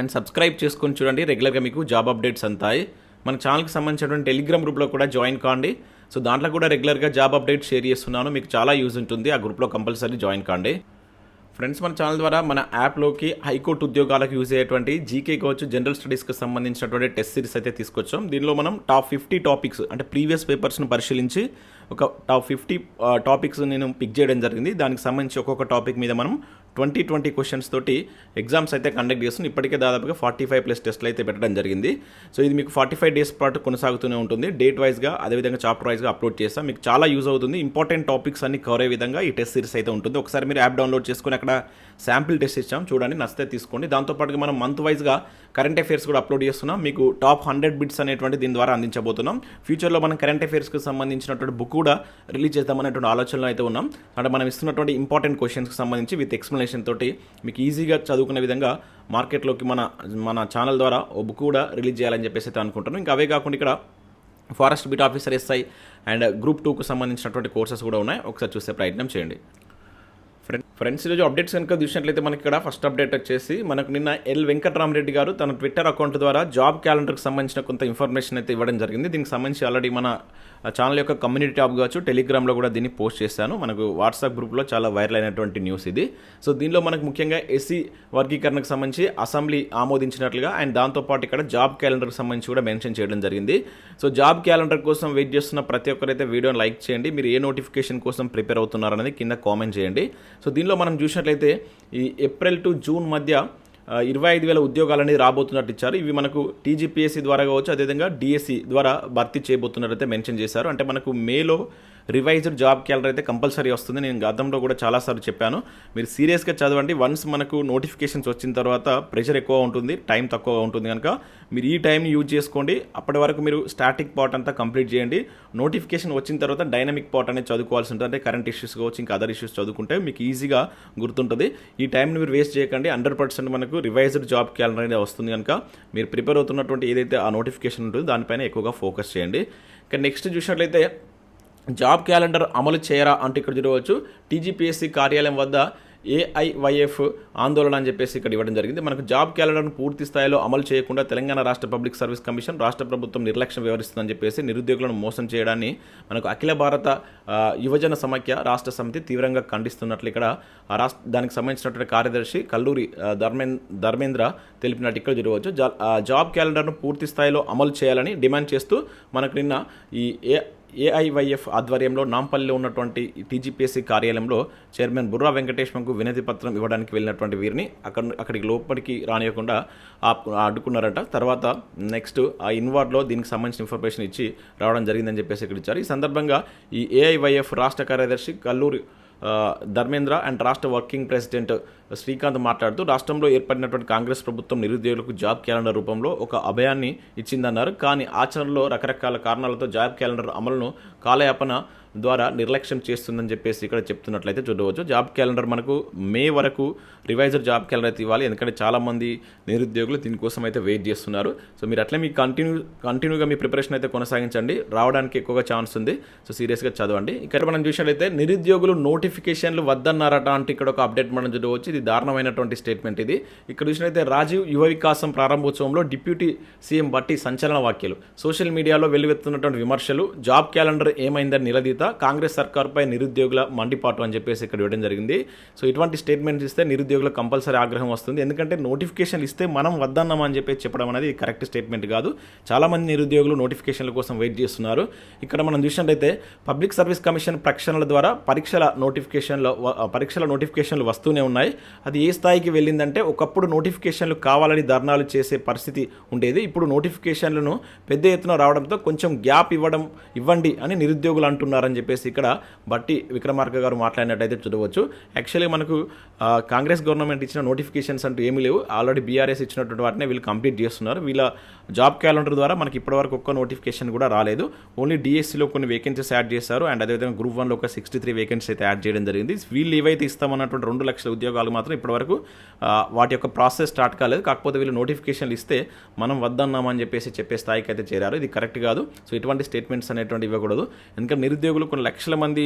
And subscribe చేసుకొని చూడండి. రెగ్యులర్గా మీకు జాబ్ అప్డేట్స్ అంతాయి. మన ఛానల్కి సంబంధించినటువంటి టెలిగ్రామ్ గ్రూప్లో కూడా జాయిన్ కాండి. సో దాంట్లో కూడా రెగ్యులర్గా జాబ్ అప్డేట్ షేర్ చేస్తున్నాను. మీకు చాలా యూజ్ ఉంటుంది. ఆ గ్రూప్లో కంపల్సరీ జాయిన్ కాండి. ఫ్రెండ్స్ మన ఛానల్ ద్వారా మన యాప్లోకి హైకోర్టు ఉద్యోగాలకు యూజ్ అయ్యేటువంటి జీకే కావచ్చు జనరల్ స్టడీస్కి సంబంధించినటువంటి టెస్ట్ సిరీస్ అయితే తీసుకొచ్చాం. దీనిలో మనం టాప్ ఫిఫ్టీ టాపిక్స్ అంటే ప్రీవియస్ పేపర్స్ను పరిశీలించి ఒక టాప్ ఫిఫ్టీ టాపిక్స్ నేను పిక్ చేయడం జరిగింది. దానికి సంబంధించి ఒక్కొక్క టాపిక్ మీద మనం ట్వంటీ ట్వంటీ క్వశ్చన్స్ తోటి ఎగ్జామ్స్ అయితే కండక్ట్ చేస్తున్నాం ఇప్పటికే దాదాపుగా ఫార్టీ ఫైవ్ ప్లస్ టెస్ట్లు అయితే పెట్టడం జరిగింది. సో ఇది మీకు ఫార్టీ ఫైవ్ డేస్ పాటు కొనసాగుతూనే ఉంటుంది. డేట్ వైజ్గా అదేవిధంగా చాప్టర్ వైజ్గా అప్లోడ్ చేస్తాం. మీకు చాలా యూజ్ అవుతుంది. ఇంపార్టెంట్ టాపిక్స్ అన్ని కవర్ అయ్యే విధంగా ఈ టెస్ట్ సిరీస్ అయితే ఉంటుంది. ఒకసారి మీరు యాప్ డౌన్లోడ్ చేసుకుని అక్కడ శాంపిల్ టెస్ట్ ఇచ్చాం. చూడండి నచ్చితే తీసుకోండి. దాంతోపాటుగా మనం మంత్ వైజ్గా కరెంట్ అఫైర్స్ కూడా అప్లోడ్ చేస్తున్నాం. మీకు టాప్ హండ్రెడ్ బిట్స్ అనేటువంటి దీని ద్వారా అందించబోతున్నాం. ఫ్యూచర్లో మనం కరెంట్ అఫైర్స్కి సంబంధించినటువంటి బుక్ కూడా రిలీజ్ చేద్దామనేటువంటి ఆలోచనలో అయితే ఉన్నాం. అంటే మనం ఇస్తున్నటువంటి ఇంపార్టెంట్ క్వశ్చన్స్కి సంబంధించి విత్ ఎక్స్ప్లెనేషన్ తోటి మీకు ఈజీగా చదువుకునే విధంగా మార్కెట్లోకి మన మన ఛానల్ ద్వారా ఓ బుక్ కూడా రిలీజ్ చేయాలని చెప్పేసి అయితే అనుకుంటున్నాను. ఇంకా అవే కాకుండా ఇక్కడ forest beat officer SI and group టూకు సంబంధించినటువంటి కోర్సెస్ కూడా ఉన్నాయి. ఒకసారి చూసే ప్రయత్నం చేయండి. ఫ్రెండ్ ఫ్రెండ్స్ ఈరోజు అప్డేట్స్ కనుక చూసినట్లయితే మనకి ఇక్కడ ఫస్ట్ అప్డేట్ వచ్చేసి మనకు నిన్న ఎల్ వెంకటరామరెడ్డి గారు తన ట్విట్టర్ అకౌంట్ ద్వారా జాబ్ క్యాలెండర్కి సంబంధించిన కొంత ఇన్ఫర్మేషన్ అయితే ఇవ్వడం జరిగింది. దీనికి సంబంధించి ఆల్రెడీ మన ఛానల్ యొక్క కమ్యూనిటీ ట్యాబ్ కావచ్చు టెలిగ్రామ్లో కూడా దీన్ని పోస్ట్ చేశాను. మనకు వాట్సాప్ గ్రూప్లో చాలా వైరల్ అయినటువంటి న్యూస్ ఇది. సో దీనిలో మనకు ముఖ్యంగా ఎస్సీ వర్గీకరణకు సంబంధించి అసెంబ్లీ ఆమోదించినట్లుగా అండ్ దాంతోపాటు ఇక్కడ జాబ్ క్యాలెండర్కి సంబంధించి కూడా మెన్షన్ చేయడం జరిగింది. సో జాబ్ క్యాలెండర్ కోసం వెయిట్ చేస్తున్న ప్రతి ఒక్కరైతే వీడియోని లైక్ చేయండి. మీరు ఏ నోటిఫికేషన్ కోసం ప్రిపేర్ అవుతున్నారనేది కింద కామెంట్ చేయండి. సో దీనిలో మనం చూసినట్లయితే ఈ ఏప్రిల్ టు జూన్ మధ్య ఇరవై ఐదు వేల ఉద్యోగాలు అనేది రాబోతున్నట్టు ఇచ్చారు. ఇవి మనకు టీజీపీఎస్సీ ద్వారా కావచ్చు అదేవిధంగా డిఎస్సి ద్వారా భర్తీ చేయబోతున్నట్టయితే మెన్షన్ చేశారు. అంటే మనకు మేలో రివైజ్డ్ జాబ్ క్యాలర్ అయితే కంపల్సరీ వస్తుంది. నేను గతంలో కూడా చాలాసార్లు చెప్పాను. మీరు సీరియస్గా చదవండి. వన్స్ మనకు నోటిఫికేషన్స్ వచ్చిన తర్వాత ప్రెషర్ ఎక్కువ ఉంటుంది టైం తక్కువ ఉంటుంది కనుక మీరు ఈ టైంని యూజ్ చేసుకోండి. అప్పటి వరకు మీరు స్టాటిక్ పార్ట్ అంతా కంప్లీట్ చేయండి. నోటిఫికేషన్ వచ్చిన తర్వాత డైనమిక్ పార్ట్ అనేది చదువుకోవాల్సి ఉంటుంది. అంటే కరెంట్ ఇష్యూస్ కావచ్చు ఇంకా అదర్ ఇష్యూస్ చదువుకుంటే మీకు ఈజీగా గుర్తుంటుంది. ఈ టైంని మీరు వేస్ట్ చేయకండి. హండ్రెడ్ పర్సెంట్ మనకు రివైజ్డ్ జాబ్ క్యాలెండర్ అనేది వస్తుంది కనుక మీరు ప్రిపేర్ అవుతున్నటువంటి ఏదైతే ఆ నోటిఫికేషన్ ఉంటుందో దానిపైన ఎక్కువగా ఫోకస్ చేయండి. ఇక నెక్స్ట్ చూసినట్లయితే జాబ్ క్యాలెండర్ అమలు చేయరా అంటే ఇక్కడ చూడవచ్చు. టీజీపీఎస్సీ కార్యాలయం వద్ద ఏఐవైఎఫ్ ఆందోళన అని చెప్పేసి ఇక్కడ ఇవ్వడం జరిగింది. మనకు జాబ్ క్యాలెండర్ను పూర్తి స్థాయిలో అమలు చేయకుండా తెలంగాణ రాష్ట్ర పబ్లిక్ సర్వీస్ కమిషన్ రాష్ట్ర ప్రభుత్వం నిర్లక్ష్యం వివరిస్తుందని చెప్పేసి నిరుద్యోగులను మోసం చేయడాన్ని మనకు అఖిల భారత యువజన సమాఖ్య రాష్ట్ర సమితి తీవ్రంగా ఖండిస్తున్నట్లు ఇక్కడ రాష్ట్ర దానికి సంబంధించినటువంటి కార్యదర్శి కల్లూరి ధర్మే ధర్మేంద్ర తెలిపినట్టు ఇక్కడ చూడవచ్చు. జా- జాబ్ క్యాలెండర్ను పూర్తి స్థాయిలో అమలు చేయాలని డిమాండ్ చేస్తూ మనకు నిన్న ఈ ఏ ఏఐవైఎఫ్ ఆధ్వర్యంలో నాంపల్లిలో ఉన్నటువంటి టీజీపీఎస్సీ కార్యాలయంలో చైర్మన్ బుర్రా వెంకటేశ్వరకు వినతి పత్రం ఇవ్వడానికి వెళ్ళినటువంటి వీరిని అక్కడ అక్కడికి లోపలికి రానియకుండా అడ్డుకున్నారట తర్వాత నెక్స్ట్ ఆ ఇన్వార్డ్లో దీనికి సంబంధించిన ఇన్ఫర్మేషన్ ఇచ్చి రావడం జరిగిందని చెప్పేసి ఇక్కడ ఇచ్చారు. ఈ సందర్భంగా ఈ ఏఐవైఎఫ్ రాష్ట్ర కార్యదర్శి కల్లూరి ధర్మేంద్ర అండ్ రాష్ట్ర వర్కింగ్ ప్రెసిడెంట్ శ్రీకాంత్ మాట్లాడుతూ రాష్ట్రంలో ఏర్పడినటువంటి కాంగ్రెస్ ప్రభుత్వం నిరుద్యోగులకు జాబ్ క్యాలెండర్ రూపంలో ఒక అభయాన్ని ఇచ్చిందన్నారు. కానీ ఆచరణలో రకరకాల కారణాలతో జాబ్ క్యాలెండర్ అమలును కాలయాపన ద్వారా నిర్లక్ష్యం చేస్తుందని చెప్పేసి ఇక్కడ చెప్తున్నట్లయితే చూడవచ్చు. జాబ్ క్యాలెండర్ మనకు మే వరకు రివైజర్ జాబ్ క్యాలెండర్ అయితే ఇవ్వాలి. ఎందుకంటే చాలామంది నిరుద్యోగులు దీనికోసం అయితే వెయిట్ చేస్తున్నారు. సో మీరు అట్లే మీ కంటిన్యూ కంటిన్యూగా మీ ప్రిపరేషన్ అయితే కొనసాగించండి. రావడానికి ఎక్కువగా ఛాన్స్ ఉంది. సో సీరియస్గా చదవండి. ఇక్కడ మనం చూసినట్లయితే నిరుద్యోగులు నోటిఫికేషన్లు వద్దన్నారట అంటే ఇక్కడ ఒక అప్డేట్ మనం చూడవచ్చు. ఇది దారుణమైనటువంటి స్టేట్మెంట్ ఇది. ఇక్కడ చూసినట్లయితే రాజీవ్ యువ వికాసం ప్రారంభోత్సవంలో డిప్యూటీ సీఎం బట్టి సంచలన వ్యాఖ్యలు. సోషల్ మీడియాలో వెల్లువెత్తున్నటువంటి విమర్శలు జాబ్ క్యాలెండర్ ఏమైందని నిలదీత కాంగ్రెస్ సర్కార్పై నిరుద్యోగుల మండిపాటు అని చెప్పేసి ఇక్కడ ఇవ్వడం జరిగింది. సో ఇటువంటి స్టేట్మెంట్స్ ఇస్తే నిరుద్యోగులకు కంపల్సరీ ఆగ్రహం వస్తుంది. ఎందుకంటే నోటిఫికేషన్ ఇస్తే మనం వద్దన్నాం అని చెప్పేసి చెప్పడం అనేది కరెక్ట్ స్టేట్మెంట్ కాదు. చాలామంది నిరుద్యోగులు నోటిఫికేషన్ల కోసం వెయిట్ చేస్తున్నారు. ఇక్కడ మనం చూసినట్టయితే పబ్లిక్ సర్వీస్ కమిషన్ ప్రకటనల ద్వారా పరీక్షల నోటిఫికేషన్లో పరీక్షల నోటిఫికేషన్లు వస్తూనే ఉన్నాయి. అది ఏ స్థాయికి వెళ్ళిందంటే ఒకప్పుడు నోటిఫికేషన్లు కావాలని ధర్నాలు చేసే పరిస్థితి ఉండేది. ఇప్పుడు నోటిఫికేషన్లను పెద్ద ఎత్తున రావడంతో కొంచెం గ్యాప్ ఇవ్వడం ఇవ్వండి అని నిరుద్యోగులు అంటున్నారని అని చెప్పేసి ఇక్కడ బట్టి విక్రమార్క గారు మాట్లాడినట్టయితే చూడవచ్చు. యాక్చువల్లీ మనకు కాంగ్రెస్ గవర్నమెంట్ ఇచ్చిన నోటిఫికేషన్స్ అంటూ ఏమీ లేవు. ఆల్రెడీ బీఆర్ఎస్ ఇచ్చినటువంటి వాటిని వీళ్ళు కంప్లీట్ చేస్తున్నారు. వీళ్ళ జాబ్ క్యాలెండర్ ద్వారా మనకి ఇప్పటివరకు ఒక్క నోటిఫికేషన్ కూడా రాలేదు. ఓన్లీ డిఎస్సిలో కొన్ని వేకెన్సీస్ యాడ్ చేశారు. అండ్ అదేవిధంగా గ్రూప్ వన్లో ఒక సిక్స్టీ త్రీ వేకెన్సీ అయితే యాడ్ చేయడం జరిగింది. వీళ్ళు ఏవైతే ఇస్తామన్నటువంటి రెండు లక్షల ఉద్యోగాలు మాత్రం ఇప్పటివరకు వాటి యొక్క ప్రాసెస్ స్టార్ట్ కాలేదు. కాకపోతే వీళ్ళు నోటిఫికేషన్లు ఇస్తే మనం వద్దన్నామని చెప్పేసి చెప్పే స్థాయికి అయితే చేరారు. ఇది కరెక్ట్ కాదు. సో ఇటువంటి స్టేట్మెంట్స్ అనేటువంటి ఇవ్వకూడదు. ఎందుకంటే నిరుద్యోగులు కొన్ని లక్షల మంది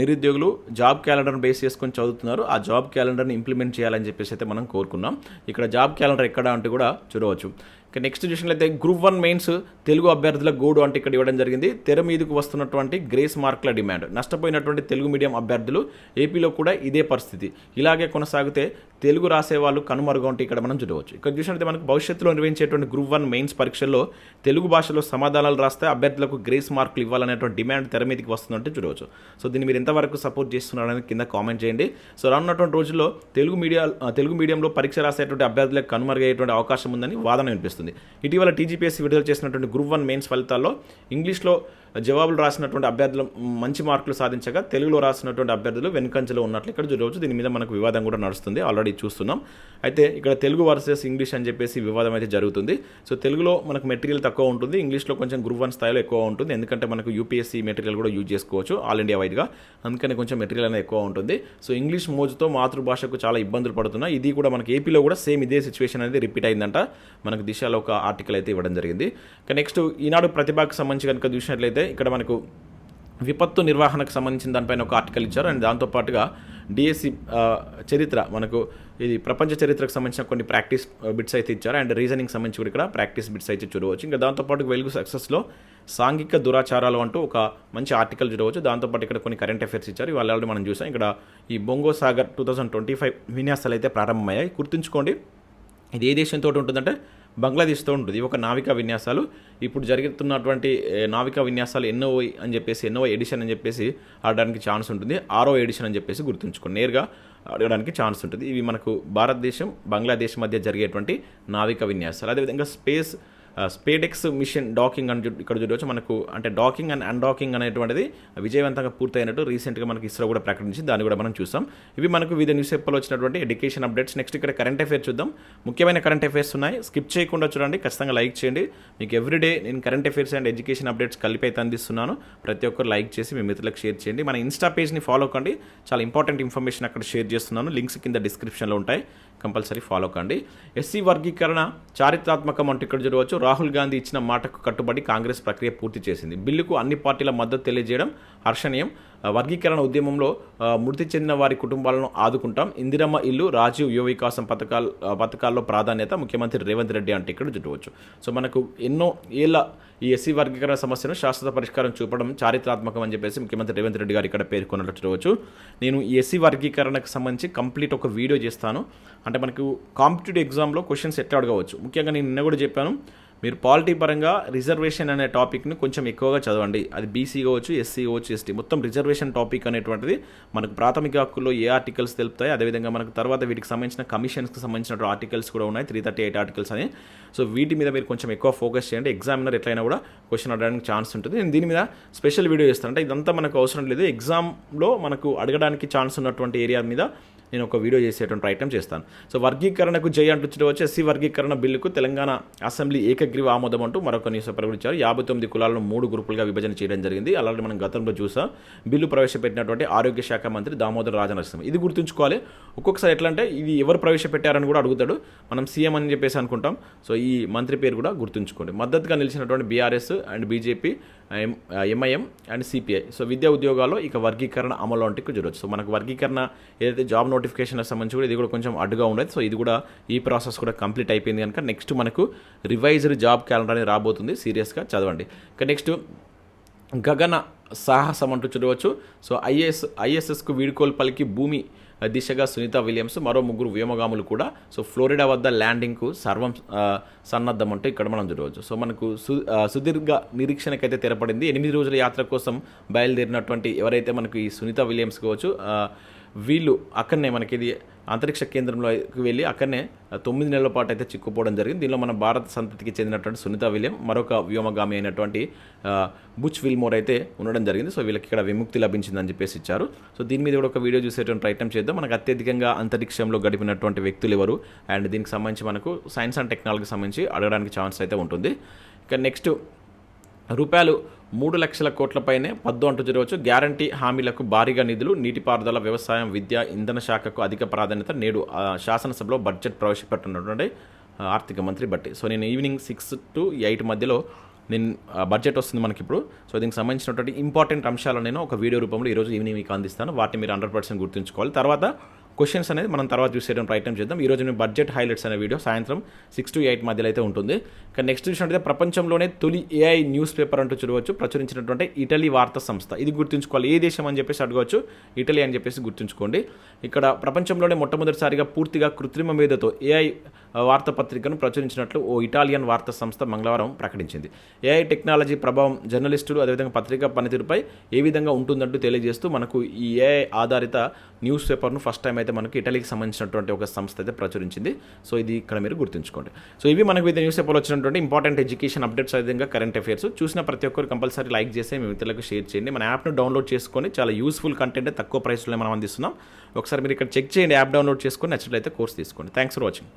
నిరుద్యోగులు జాబ్ క్యాలెండర్ని బేస్ చేసుకొని చదువుతున్నారు. ఆ జాబ్ క్యాలెండర్ని ఇంప్లిమెంట్ చేయాలని చెప్పేసి అయితే మనం కోరుకున్నాం. ఇక్కడ జాబ్ క్యాలెండర్ ఎక్కడ అంటే కూడా చూడవచ్చు. ఇక నెక్స్ట్ చూసినట్లయితే గ్రూప్ వన్ మెయిన్స్ తెలుగు అభ్యర్థుల గోడు అంటే ఇక్కడ ఇవ్వడం జరిగింది. తెర మీదకు వస్తున్నటువంటి గ్రేస్ మార్కుల డిమాండ్ నష్టపోయినటువంటి తెలుగు మీడియం అభ్యర్థులు ఏపీలో కూడా ఇదే పరిస్థితి. ఇలాగే కొనసాగితే తెలుగు రాసే వాళ్ళు కనుమరుగా ఇక్కడ మనం చూడవచ్చు. ఇక్కడ చూసినట్లయితే మనకు భవిష్యత్తులో నిర్వహించేటువంటి గ్రూప్ వన్ మెయిన్స్ పరీక్షల్లో తెలుగు భాషలో సమాధానాలు రాస్తే అభ్యర్థులకు గ్రేస్ మార్కులు ఇవ్వాలనేటువంటి డిమాండ్ తెర మీదకి వస్తుందంటే చూడవచ్చు. సో దీన్ని మీరు ఎంతవరకు సపోర్ట్ చేస్తున్నారని కింద కామెంట్ చేయండి. సో రానున్నటువంటి రోజుల్లో తెలుగు మీడియా తెలుగు మీడియంలో పరీక్ష రాసేటువంటి అభ్యర్థులకు కనుమరుగయ్యేటువంటి అవకాశం ఉందని వాదన వినిపిస్తుంది. ఇటీవల టీజీపీఎస్సీ విడుదల చేసినటువంటి గ్రూప్ వన్ మెయిన్స్ ఫలితాల్లో ఇంగ్లీష్లో జవాబులు రాసినటువంటి అభ్యర్థులు మంచి మార్కులు సాధించగా తెలుగులో రాసినటువంటి అభ్యర్థులు వెనుకంచెలో ఉన్నట్లు ఇక్కడ చూడవచ్చు దీని మీద మనకు వివాదం కూడా నడుస్తుంది. ఆల్రెడీ చూస్తున్నాం. అయితే ఇక్కడ తెలుగు వర్సెస్ ఇంగ్లీష్ అని చెప్పేసి వివాదం అయితే జరుగుతుంది. సో తెలుగులో మనకు మెటీరియల్ తక్కువ ఉంటుంది. ఇంగ్లీష్లో కొంచెం గ్రూప్ వన్ స్థాయిలో ఎక్కువ ఉంటుంది. ఎందుకంటే మనకు యూపీఎస్సీ మెటీరియల్ కూడా యూజ్ చేసుకోవచ్చు ఆల్ ఇండియా వైడ్గా. అందుకని కొంచెం మెటీరియల్ అనేది ఎక్కువ ఉంటుంది. సో ఇంగ్లీష్ మోజుతో మాతృభాషకు చాలా ఇబ్బందులు పడుతున్నాయి. ఇది కూడా మనకి ఏపీలో కూడా సేమ్ ఇదే సిచ్యువేషన్ అనేది రిపీట్ అయిందంట. మనకు దిశ విషయాలు ఒక ఆర్టికల్ అయితే ఇవ్వడం జరిగింది. ఇక నెక్స్ట్ ఈనాడు ప్రతిభకు సంబంధించి కనుక చూసినట్లయితే ఇక్కడ మనకు విపత్తు నిర్వహణకు సంబంధించిన దానిపైన ఒక ఆర్టికల్ ఇచ్చారు. అండ్ దాంతోపాటుగా డిఎస్సి చరిత్ర మనకు ఇది ప్రపంచ చరిత్రకు సంబంధించిన కొన్ని ప్రాక్టీస్ బిట్స్ అయితే ఇచ్చారు. అండ్ రీజనింగ్ సంబంధించి కూడా ఇక్కడ ప్రాక్టీస్ బిట్స్ అయితే చూడవచ్చు. ఇంకా దాంతోపాటు వెలుగు సక్సెస్లో సాంఘిక దురాచారాలు అంటూ ఒక మంచి ఆర్టికల్ చూడవచ్చు. దాంతోపాటు ఇక్కడ కొన్ని కరెంట్ అఫైర్స్ ఇచ్చారు. ఇవాళ ఆల్రెడీ మనం చూసాం. ఇక్కడ ఈ Bongosagar two thousand twenty five విన్యాసాలు అయితే ప్రారంభమయ్యాయి. గుర్తుంచుకోండి ఇది ఏ దేశంతో ఉంటుందంటే బంగ్లాదేశ్తో ఉంటుంది. ఒక నావికా విన్యాసాలు. ఇప్పుడు జరుగుతున్నటువంటి నావికా విన్యాసాలు ఎన్నో అని చెప్పేసి ఎన్నో ఎడిషన్ అని చెప్పేసి ఆడడానికి ఛాన్స్ ఉంటుంది. ఆరో ఎడిషన్ అని చెప్పేసి గుర్తుంచుకోండి. నేరుగా అడగడానికి ఛాన్స్ ఉంటుంది. ఇవి మనకు భారతదేశం బంగ్లాదేశ్ మధ్య జరిగేటువంటి నావికా విన్యాసాలు. అదేవిధంగా స్పేస్ స్పేడెక్స్ మిషన్ డాకింగ్ అని ఇక్కడ చూడవచ్చు మనకు అంటే డాకింగ్ అండ్ అన్డాకింగ్ అనేటువంటిది విజయవంతంగా పూర్తయినట్టు రీసెంట్గా మనకి ఇస్రో కూడా ప్రకటించి దాన్ని కూడా మనం చూసాం ఇవి మనకు వివిధ న్యూస్ పేపర్లో వచ్చినటువంటి ఎడ్యుకేషన్ అప్డేట్స్. నెక్స్ట్ ఇక్కడ కరెంట్ అఫేర్స్ చూద్దాం. ముఖ్యమైన కరెంట్ అఫైర్స్ ఉన్నాయి. స్కిప్ చేయకుండా చూడండి. ఖచ్చితంగా లైక్ చేయండి. మీకు ఎవ్రీడే నేను current affairs and education updates కలిపి అయితే అందిస్తున్నాను. ప్రతి ఒక్కరు లైక్ చేసి మీ మిత్రులకు షేర్ చేయండి. మన ఇన్స్టా పేజ్ని ఫాలో కండి. చాలా ఇంపార్టెంట్ ఇన్ఫర్మేషన్ అక్కడ షేర్ చేస్తున్నాను. లింక్స్ కింద డిస్క్రిప్షన్లో ఉంటాయి. కంపల్సరీ ఫాలో కండి. ఎస్సీ వర్గీకరణ చారిత్రాత్మకం అంటూ ఇక్కడ చూడవచ్చు. రాహుల్ గాంధీ ఇచ్చిన మాటకు కట్టుబడి కాంగ్రెస్ ప్రక్రియ పూర్తి చేసింది. బిల్లుకు అన్ని పార్టీల మద్దతు తెలియజేయడం హర్షణీయం. వర్గీకరణ ఉద్యమంలో మృతి చెందిన వారి కుటుంబాలను ఆదుకుంటాం. ఇందిరమ్మ ఇల్లు రాజీవ్ యువ వికాసం పథకాలు పథకాల్లో ప్రాధాన్యత ముఖ్యమంత్రి రేవంత్ రెడ్డి అంటే ఇక్కడ చూడవచ్చు. సో మనకు ఎన్నో ఏళ్ళ ఈ ఎస్సీ వర్గీకరణ సమస్యను శాశ్వత పరిష్కారం చూపడం చారిత్రాత్మకం అని చెప్పేసి ముఖ్యమంత్రి రేవంత్ రెడ్డి గారు ఇక్కడ పేర్కొన్నట్టు చూడవచ్చు. నేను ఈ ఎస్సీ వర్గీకరణకు సంబంధించి కంప్లీట్ ఒక వీడియో చేస్తాను. అంటే మనకు కాంపిటేటివ్ ఎగ్జామ్లో క్వశ్చన్స్ ఎట్లా అడగవచ్చు? ముఖ్యంగా నేను నిన్న కూడా చెప్పాను. మీరు పాలిటీ పరంగా రిజర్వేషన్ అనే టాపిక్ని కొంచెం ఎక్కువగా చదవండి. అది బీసీ కావచ్చు ఎస్సీ కావచ్చు ఎస్టీ మొత్తం రిజర్వేషన్ టాపిక్ అనేటువంటిది మనకు ప్రాథమిక హక్కుల్లో ఏ ఆర్టికల్స్ తెలుపుతాయి అదేవిధంగా మనకు తర్వాత వీటికి సంబంధించిన కమిషన్స్కి సంబంధించిన ఆర్టికల్స్ కూడా ఉన్నాయి త్రీ థర్టీ ఎయిట్ ఆర్టికల్స్ అని. సో వీటి మీద మీరు కొంచెం ఎక్కువ ఫోకస్ చేయండి. ఎగ్జామినర్ ఎట్లయినా కూడా క్వశ్చన్ అడగడానికి ఛాన్స్ ఉంటుంది. నేను దీని మీద స్పెషల్ వీడియో చేస్తాను. అంటే ఇదంతా మనకు అవసరం లేదు. ఎగ్జామ్లో మనకు అడగడానికి ఛాన్స్ ఉన్నటువంటి ఏరియా మీద నేను ఒక వీడియో చేసేటువంటి ప్రయత్నం చేస్తాను. సో వర్గీకరణకు జై అంటూ వచ్చి ఎస్సీ వర్గీకరణ బిల్లుకు తెలంగాణ అసెంబ్లీ ఏకగ్రీవ ఆమోదం అంటూ మరొక న్యూస్ పేపర్ ఇచ్చారు యాభై తొమ్మిది కులాలను మూడు గ్రూపులుగా విభజన చేయడం జరిగింది. అలాగే మనం గతంలో చూసాం బిల్లు ప్రవేశపెట్టినటువంటి ఆరోగ్య శాఖ మంత్రి దామోదర్ రాజనరసింహ. ఇది గుర్తుంచుకోవాలి. ఒక్కొక్కసారి ఎట్లా అంటే ఇది ఎవరు ప్రవేశపెట్టారని కూడా అడుగుతాడు. మనం సీఎం అని చెప్పేసి అనుకుంటాం. సో ఈ మంత్రి పేరు కూడా గుర్తుంచుకోండి. మద్దతుగా నిలిచినటువంటి BRS and BJP MIM and CPI. So విద్యా ఉద్యోగాల్లో ఇక వర్గీకరణ అమలు అంటే చూడవచ్చు సో మనకు వర్గీకరణ ఏదైతే జాబ్ నోట్ నోటిఫికేషన్ సంబంధించి కూడా ఇది కూడా కొంచెం అడ్డుగా ఉండేది. సో ఇది కూడా ఈ ప్రాసెస్ కూడా కంప్లీట్ అయిపోయింది కనుక నెక్స్ట్ మనకు రివైజ్డ్ జాబ్ క్యాలెండర్ అనేది రాబోతుంది. సీరియస్గా చదవండి. ఇక నెక్స్ట్ గగన సాహసం అంటూ చూడవచ్చు. సో ఐఏఎస్ ఐఎస్ఎస్కు వీడుకోలు పలికి భూమి దిశగా సునీత విలియమ్స్ మరో ముగ్గురు వ్యోమగాములు కూడా. సో ఫ్లోరిడా వద్ద ల్యాండింగ్కు సర్వం సన్నద్ధం అంటే ఇక్కడ మనం చూడవచ్చు. సో మనకు సు సుదీర్ఘ నిరీక్షణకైతే తెరపడింది. ఎనిమిది రోజుల యాత్ర కోసం బయలుదేరినటువంటి ఎవరైతే మనకు ఈ సునీత విలియమ్స్ కావచ్చు వీళ్ళు అక్కడనే మనకి ఇది అంతరిక్ష కేంద్రంలోకి వెళ్ళి అక్కడనే తొమ్మిది నెలల పాటు అయితే చిక్కుపోవడం జరిగింది. దీనిలో మన భారత సంతతికి చెందినటువంటి సునీత విలియం మరొక వ్యోమగామి అయినటువంటి బుచ్ విల్మోర్ అయితే ఉండడం జరిగింది. సో వీళ్ళకి ఇక్కడ విముక్తి లభించిందని చెప్పేసి ఇచ్చారు. సో దీని మీద కూడా ఒక వీడియో చూసేటువంటి ప్రయత్నం చేద్దాం. మనకు అత్యధికంగా అంతరిక్షంలో గడిపినటువంటి వ్యక్తులు ఎవరు? అండ్ దీనికి సంబంధించి మనకు సైన్స్ అండ్ టెక్నాలజీకి సంబంధించి అడగడానికి ఛాన్స్ అయితే ఉంటుంది. ఇక నెక్స్ట్ రూపాయలు మూడు లక్షల కోట్లపైనే పద్దు అంటూ జరగవచ్చు గ్యారంటీ హామీలకు భారీగా నిధులు నీటిపారుదల వ్యవసాయం విద్య ఇంధన శాఖకు అధిక ప్రాధాన్యత నేడు శాసనసభలో బడ్జెట్ ప్రవేశపెట్టనున్నటువంటి ఆర్థిక మంత్రి బట్టి. సో నేను ఈవినింగ్ సిక్స్ టు ఎయిట్ మధ్యలో నేను బడ్జెట్ వస్తుంది మనకి ఇప్పుడు సో దీనికి సంబంధించినటువంటి ఇంపార్టెంట్ అంశాలు నేను ఒక వీడియో రూపంలో ఈరోజు ఈవినింగ్ మీకు అందిస్తాను. వాటిని మీరు హండ్రెడ్ పర్సెంట్ గుర్తుంచుకోవాలి. తర్వాత క్వశ్చన్స్ అనేది మనం తర్వాత చూసేయడం ప్రయత్నం చేద్దాం. ఈరోజు మేము బడ్జెట్ హైలైట్స్ అనే వీడియో సాయంత్రం సిక్స్ టు ఎయిట్ మధ్యలో అయితే ఉంటుంది. కానీ నెక్స్ట్ చూసినట్టయితే ప్రపంచంలోనే తొలి ఏఐ న్యూస్ పేపర్ అంటూ చూడవచ్చు. ప్రచురించినటువంటి ఇటలీ వార్తా సంస్థ. ఇది గుర్తుంచుకోవాలి. ఏ దేశం అని చెప్పేసి అడగవచ్చు. ఇటలీ అని చెప్పేసి గుర్తుంచుకోండి. ఇక్కడ ప్రపంచంలోనే మొట్టమొదటిసారిగా పూర్తిగా కృత్రిమ మేధతో ఏఐ వార్తాపత్రికను ప్రచురించినట్లు ఓ ఇటాలియన్ వార్తా సంస్థ మంగళవారం ప్రకటించింది. ఏఐ టెక్నాలజీ ప్రభావం జర్నలిస్టులు అదేవిధంగా పత్రికా పనితీరుపై ఏ విధంగా ఉంటుందంటూ తెలియజేస్తూ మనకు ఈ ఏఐ ఆధారిత న్యూస్ పేపర్ను ఫస్ట్ టైం అయితే మనకి ఇటలీకి సంబంధించినటువంటి ఒక సంస్థ అయితే ప్రచురించింది. సో ఇది ఇక్కడ మీరు గుర్తుంచుకోండి. సో ఇవి మనకు వివిధ న్యూస్ పేపర్లో వచ్చినటువంటి ఇంపార్టెంట్ ఎడ్యుకేషన్ అప్డేట్స్ అదేవిధంగా కరెంట్ అఫైర్స్. చూసిన ప్రతి ఒక్కరు కంపల్సరీ లైక్ చేసి మీ మిత్రులకు షేర్ చేయండి. మన యాప్ను డౌన్లోడ్ చేసుకొని చాలా యూస్ఫుల్ కంటెంట్ తక్కువ ప్రైస్లో మనం అందిస్తున్నాం. ఒకసారి మీరు ఇక్కడ చెక్ చేయండి యాప్ డౌన్లోడ్ చేసుకొని నచ్చినట్లయితే కోర్స్ తీసుకోండి. Thanks for watching